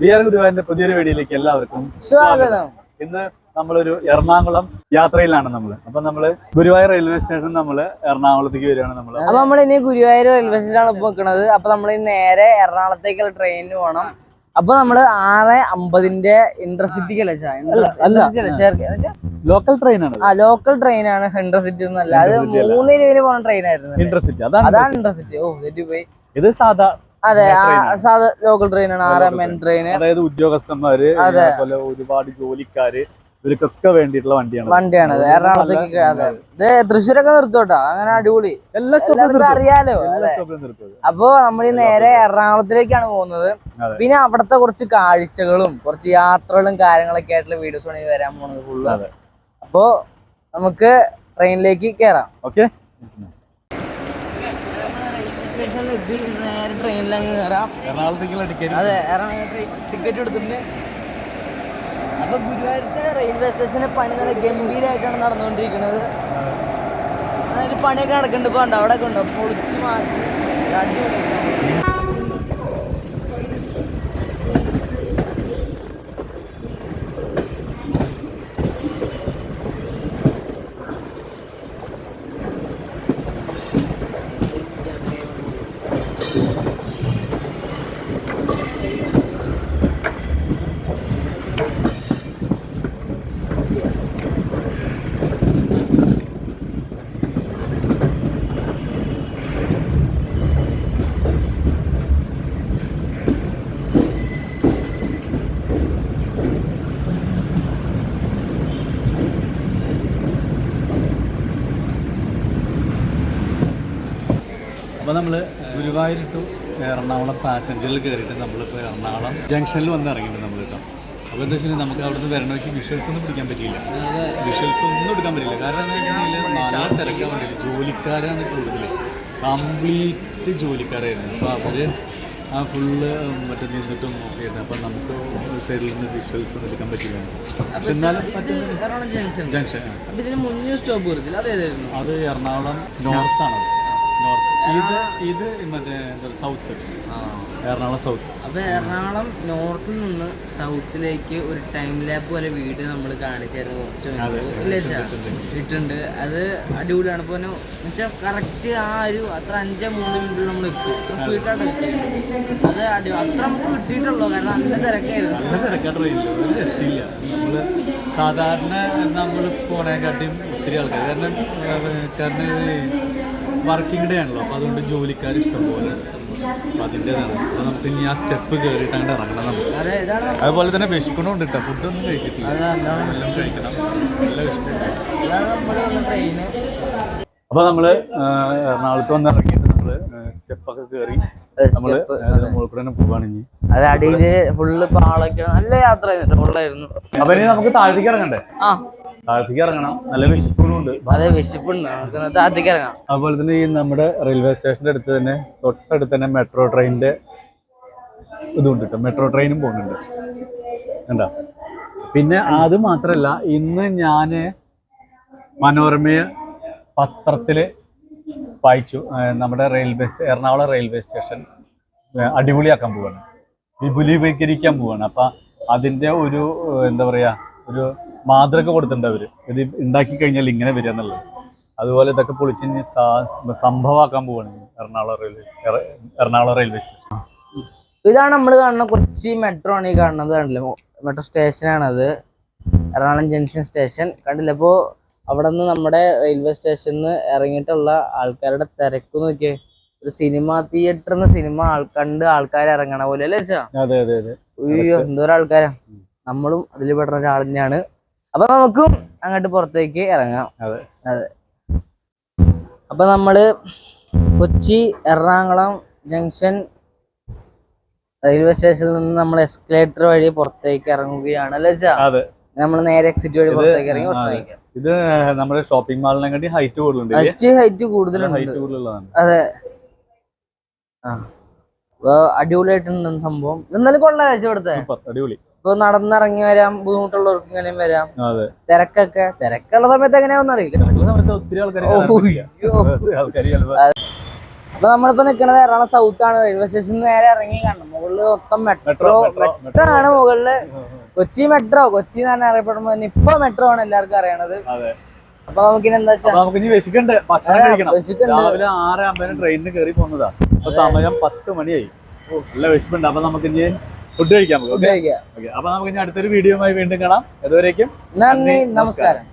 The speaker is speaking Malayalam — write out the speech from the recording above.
ബി ആർ ഗുരുവായൂരിന്റെ പുതിയൊരു വീഡിയോയിലേക്ക് എല്ലാവർക്കും സ്വാഗതം. ഇന്ന് നമ്മളൊരു എറണാകുളം യാത്രയിലാണ് നമ്മൾ. അപ്പൊ നമ്മൾ ഗുരുവായൂർ റെയിൽവേ സ്റ്റേഷൻ നമ്മൾ എറണാകുളത്തേക്ക് വരികയാണ് നമ്മൾ. അപ്പൊ നമ്മൾ ഇനി ഗുരുവായൂർ റെയിൽവേ സ്റ്റേഷനാണ് ഇപ്പൊ നിൽക്കുന്നത് അപ്പൊ നമ്മൾ നേരെ എറണാകുളത്തേക്കുള്ള ട്രെയിനിന് പോകണം അപ്പൊ നമ്മൾ ആറ് അമ്പതിന്റെ ഇന്റർസിറ്റിക്ക് അല്ലേ അല്ലേ? ചേർക്ക്? എന്നിട്ട് ലോക്കൽ ട്രെയിൻ ആണ് ആ ലോക്കൽ ട്രെയിനാണ് ഇന്റർസിറ്റി ഒന്നല്ല അത്. മൂന്ന് രൂപ ട്രെയിൻ ആയിരുന്നു ഇന്റർസിറ്റി അതാണ് ഇന്റർസിറ്റി ഓ തെറ്റി പോയി ഇത് സാധാ അതെ ലോക്കൽ ട്രെയിൻ ആണ്. ആർ എം എൻ ട്രെയിൻ അതായത് ഉദ്യോഗസ്ഥന്മാര് അതേപോലെ ഒരുപാട് ജോലിക്കാര് ഇവർക്കൊക്കെ വേണ്ടിയിട്ടുള്ള വണ്ടിയാണ് വണ്ടിയാണ് അതെ എറണാകുളത്തേക്ക് അതെ. ഇത് തൃശ്ശൂരൊക്കെ നിർത്തോട്ടോ? അങ്ങനെ അടിപൊളി. അറിയാലോ അപ്പൊ നമ്മൾ ഈ നേരെ എറണാകുളത്തിലേക്കാണ് പോകുന്നത്. പിന്നെ അവിടുത്തെ കുറച്ച് കാഴ്ചകളും കുറച്ച് യാത്രകളും കാര്യങ്ങളൊക്കെ ആയിട്ടുള്ള വീഡിയോസ് ആണ് വരാൻ പോകുന്നത് ഫുള്ള്. അപ്പോ നമുക്ക് ട്രെയിനിലേക്ക് കേറാം. ഓക്കെ സ്റ്റേഷനിൽ എത്തി നേരെ ട്രെയിനിൽ അങ്ങ് കയറാം എറണാകുളത്തേക്കുള്ള ടിക്കറ്റ് അതെ ടിക്കറ്റ് എടുത്തിട്ടുണ്ട്. അപ്പൊ ഗുരുവായൂരത്തെ റെയിൽവേ സ്റ്റേഷന്റെ പണി നല്ല ഗംഭീരമായിട്ടാണ് നടന്നുകൊണ്ടിരിക്കുന്നത്. അതായത് പണിയൊക്കെ നടക്കുന്നുണ്ട് ഇപ്പൊ ഉണ്ട് അവിടെ ഒക്കെ ഉണ്ടോ? പൊളിച്ച് മാറ്റി. അടിപൊളി. അപ്പോൾ നമ്മൾ ഗുരുവായൂർ ടു എറണാകുളം പാസഞ്ചറിൽ കയറിയിട്ട് നമ്മളിപ്പോൾ എറണാകുളം ജംഗ്ഷനിൽ വന്ന് ഇറങ്ങിയിട്ടുണ്ട് നമ്മൾ കേട്ടോ. അപ്പോൾ എന്താ വെച്ചാൽ നമുക്ക് അവിടുന്ന് വരണവയ്ക്ക് വിഷ്വൽസ് ഒന്നും പിടിക്കാൻ പറ്റിയില്ല. വിഷ്വൽസ് ഒന്നും എടുക്കാൻ പറ്റില്ല കാരണം എന്താ വെച്ചിട്ടുണ്ടെങ്കിൽ നാലാ തിരക്കാൻ വേണ്ടി ജോലിക്കാരാണ് കൂടുതൽ കംപ്ലീറ്റ് ജോലിക്കാരായിരുന്നു. അപ്പോൾ അവർ ആ ഫുള്ള് മറ്റേ നിന്നിട്ടും നോക്കിയിട്ട് അപ്പം നമുക്ക് സൈഡിൽ നിന്ന് വിഷ്വൽസ് ഒന്നും എടുക്കാൻ പറ്റില്ല പക്ഷെ എന്നാലും ജംഗ്ഷൻ ഇതിന് മുന്നേ സ്റ്റോപ്പ് അത് എറണാകുളം നോർത്താണ് നോർത്ത് ഇത് ഇത് മറ്റേ സൗത്ത് എറണാകുളം സൗത്ത് അപ്പൊ എറണാകുളം നോർത്തിൽ നിന്ന് സൗത്തിലേക്ക് ഒരു ടൈം ലാപ്പ് പോലെ വീട് നമ്മൾ കാണിച്ചായിരുന്നു കുറച്ച്. ഇട്ടുണ്ട് അത് അടിപൊളിയാണ്. ഇപ്പോൾ വെച്ചാൽ കറക്റ്റ് ആ ഒരു അത്ര അഞ്ചോ മൂന്ന് മിനിറ്റ് നമ്മൾ എത്തും. സ്പീഡായിട്ട് എത്തി അത് അടി അത്ര നമുക്ക് കിട്ടിയിട്ടുള്ളൂ. കാരണം നല്ല തിരക്കായിരുന്നു. നല്ല തിരക്കാ ഒരു രക്ഷയില്ല. നമ്മൾ സാധാരണ നമ്മൾ പോണേക്കാട്ടിയും ഒത്തിരി ആൾക്കാർ കാരണം കാരണം വർക്കിംഗ് ഡേ ആണല്ലോ. അപ്പോൾ അതുകൊണ്ട് ജോലിക്കാർ ഇഷ്ടം പോലെ ഉണ്ട്. അപ്പോൾ അതിന്റെതാണ്. അപ്പോൾ നമുക്ക് ഇനി ആ സ്റ്റെപ്പ് കയറിയിട്ട് അങ്ങോട്ട് ഇറങ്ങണം നമുക്ക്. അതുപോലെ തന്നെ വിശക്കണമുണ്ട് കേട്ടോ ഫുഡൊന്നും കഴിച്ചിട്ടില്ല. എല്ലാം കഴിക്കണം. നല്ല അപ്പോൾ നമ്മൾ എറണാകുളത്ത് വന്ന് ഇറങ്ങിയിട്ട് നമ്മൾ സ്റ്റെപ്പൊക്കെ കയറി നമ്മൾ മുകളിൽ കൂടെ തന്നെ പോവാണ് ഇനി. അത് അടിയിൽ ഫുള്ള് പാളൊക്കെ നല്ല യാത്ര ഉള്ളായിരുന്നു അപ്പോൾ ഇനി നമുക്ക് താഴത്തേക്ക് ഇറങ്ങണ്ടേ? ആ. താഴത്തേക്ക് ഇറങ്ങണം നല്ല വിശപ്പുണ്ട് അതെ വിശപ്പുണ്ട്. നമുക്ക് താഴത്തേക്ക് ഇറങ്ങാം അതുപോലെ തന്നെ ഈ നമ്മുടെ റെയിൽവേ സ്റ്റേഷന്റെ അടുത്ത് തന്നെ തൊട്ടടുത്ത് തന്നെ മെട്രോ ട്രെയിനിന്റെ ഇതുണ്ട് കേട്ടോ മെട്രോ ട്രെയിനും പോകുന്നുണ്ട്. കണ്ടോ? പിന്നെ അത് മാത്രല്ല ഇന്ന് ഞാൻ മനോരമയെ പത്രത്തിൽ വായിച്ചു. നമ്മുടെ റെയിൽവേ എറണാകുളം റെയിൽവേ സ്റ്റേഷൻ അടിപൊളിയാക്കാൻ പോവാണ്. വിപുലീകരിക്കാൻ പോവാണ്. അപ്പൊ അതിന്റെ ഒരു എന്താ പറയാ ഒരു മാതൃക കൊടുത്തിട്ടുണ്ട് അവർ. ഇത് ഉണ്ടാക്കി കഴിഞ്ഞാൽ ഇങ്ങനെ വരിക എന്നുള്ളത്. അതുപോലെ ഇതൊക്കെ പൊളിച്ച് സംഭവമാക്കാൻ പോവാണ് എറണാകുളം റെയിൽവേ എറ- എറണാകുളം റെയിൽവേ സ്റ്റേഷൻ. ഇതാണ് നമ്മൾ കാണുന്ന കൊച്ചി മെട്രോ ആണ് ഈ കാണുന്നത് കണ്ടില്ലേ? മെട്രോ സ്റ്റേഷനാണത് എറണാകുളം ജംഗ്ഷൻ സ്റ്റേഷൻ. കണ്ടില്ല? അപ്പോൾ അവിടെ നിന്ന് നമ്മുടെ റെയിൽവേ സ്റ്റേഷനിൽ നിന്ന് ഇറങ്ങിയിട്ടുള്ള ആൾക്കാരുടെ തിരക്ക് നോക്കിയേ. ഒരു സിനിമ തിയേറ്ററിൽ നിന്ന് സിനിമ ആൾ കണ്ട് ആൾക്കാർ ഇറങ്ങണ പോലെ അല്ലേ അതെ അയ്യോ എന്തോരം ആൾക്കാരാ നമ്മളും അതിൽ പെടുന്ന ഒരാൾ തന്നെയാണ്. അപ്പൊ നമുക്കും അങ്ങോട്ട് പുറത്തേക്ക് ഇറങ്ങാം. അതെ. അതെ. അപ്പൊ നമ്മൾ കൊച്ചി എറണാകുളം ജംഗ്ഷൻ റെയിൽവേ സ്റ്റേഷനിൽ നിന്ന് നമ്മൾ എസ്കലേറ്റർ വഴി പുറത്തേക്ക് ഇറങ്ങുകയാണ് അല്ലേ നമ്മൾ നേരെ എക്സിറ്റ് വഴി പുറത്തേക്ക് ഇറങ്ങി ഇത് നമ്മുടെ ഷോപ്പിംഗ് മാളിനെ കാട്ടി ഹൈറ്റ് കൂടുതലുണ്ട് ഹൈറ്റ് കൂടുതലുണ്ട്. അതെ. ആ. അടിപൊളിയായിട്ടുണ്ട് സംഭവം. എന്നാലും കൊള്ളാം അടിപൊളി. ഇപ്പൊ നടന്നിറങ്ങി വരാം ബുദ്ധിമുട്ടുള്ളവർക്ക് ഇങ്ങനെയും വരാം. തിരക്കൊക്കെ തിരക്കുള്ള സമയത്ത് എങ്ങനെയാവുന്ന അറിയില്ല അപ്പൊ നമ്മളിപ്പോ നിക്കണത് എറണാകുളം സൗത്ത് ആണ്. റെയിൽവേ സ്റ്റേഷൻ നേരെ ഇറങ്ങി കാണണം. മുകളിൽ മൊത്തം മെട്രോ മെട്രോ ആണ് മുകളിൽ. കൊച്ചി മെട്രോ കൊച്ചി എന്ന് പറഞ്ഞാൽ അറിയപ്പെടുമ്പോ തന്നെ ഇപ്പൊ മെട്രോ ആണ് എല്ലാവർക്കും അറിയണത്. അപ്പൊ നമുക്കിനി എന്താ നമുക്ക് വിശക്കുണ്ട്. ഭക്ഷണം കഴിക്കണം. രാവിലെ ആറ് അമ്പതിന് ട്രെയിനിന് കയറി പോകുന്നതാ. അപ്പൊ സമയം പത്ത് മണിയായി. നല്ല വിശപ്പുണ്ട്. അപ്പൊ നമുക്ക് ഇനി ഫുഡ് കഴിക്കാം. നമുക്ക് അപ്പൊ നമുക്ക് ഇനി അടുത്തൊരു വീഡിയോയുമായി വീണ്ടും കാണാം. അതുവരേക്കും നന്ദി നമസ്കാരം.